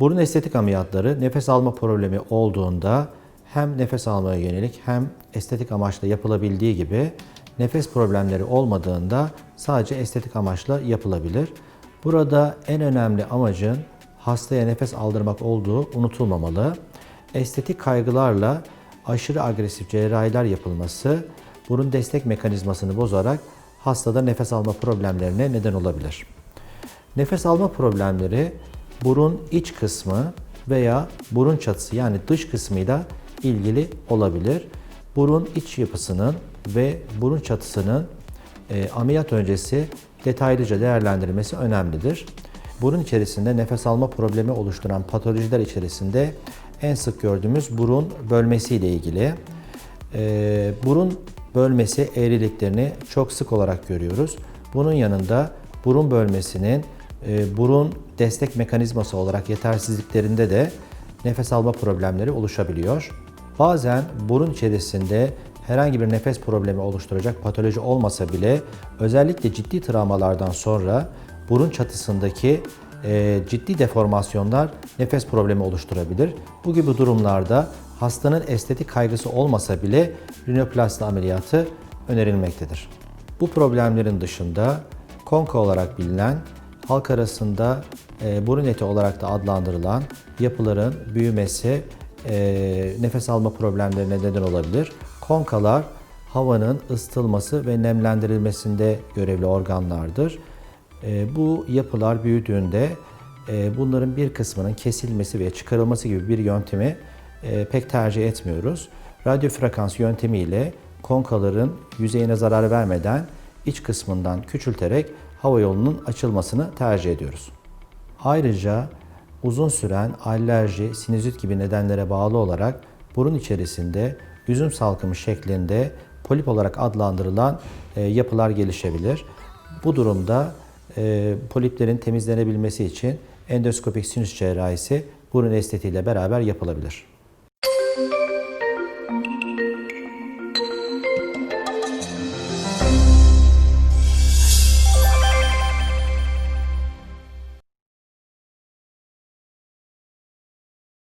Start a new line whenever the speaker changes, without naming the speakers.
Burun estetik ameliyatları nefes alma problemi olduğunda hem nefes almaya yönelik hem estetik amaçla yapılabildiği gibi nefes problemleri olmadığında sadece estetik amaçla yapılabilir. Burada en önemli amacın hastaya nefes aldırmak olduğu unutulmamalı. Estetik kaygılarla aşırı agresif cerrahiler yapılması burun destek mekanizmasını bozarak hastada nefes alma problemlerine neden olabilir. Nefes alma problemleri burun iç kısmı veya burun çatısı yani dış kısmıyla ilgili olabilir. Burun iç yapısının ve burun çatısının e, ameliyat öncesi detaylıca değerlendirilmesi önemlidir. Burun içerisinde nefes alma problemi oluşturan patolojiler içerisinde en sık gördüğümüz burun bölmesi ile ilgili. E, burun bölmesi eğriliklerini çok sık olarak görüyoruz. Bunun yanında burun bölmesinin burun destek mekanizması olarak yetersizliklerinde de nefes alma problemleri oluşabiliyor. Bazen burun içerisinde herhangi bir nefes problemi oluşturacak patoloji olmasa bile özellikle ciddi travmalardan sonra burun çatısındaki e, ciddi deformasyonlar nefes problemi oluşturabilir. Bu gibi durumlarda hastanın estetik kaygısı olmasa bile rinoplasti ameliyatı önerilmektedir. Bu problemlerin dışında konka olarak bilinen halk arasında e, burun olarak da adlandırılan yapıların büyümesi e, nefes alma problemlerine neden olabilir. Konkalar havanın ısıtılması ve nemlendirilmesinde görevli organlardır. E, bu yapılar büyüdüğünde e, bunların bir kısmının kesilmesi ve çıkarılması gibi bir yöntemi e, pek tercih etmiyoruz. Radyo frekans yöntemiyle konkaların yüzeyine zarar vermeden iç kısmından küçülterek hava yolunun açılmasını tercih ediyoruz. Ayrıca uzun süren alerji, sinüzit gibi nedenlere bağlı olarak burun içerisinde üzüm salkımı şeklinde polip olarak adlandırılan e, yapılar gelişebilir. Bu durumda e, poliplerin temizlenebilmesi için endoskopik sinüs cerrahisi burun estetiğiyle beraber yapılabilir.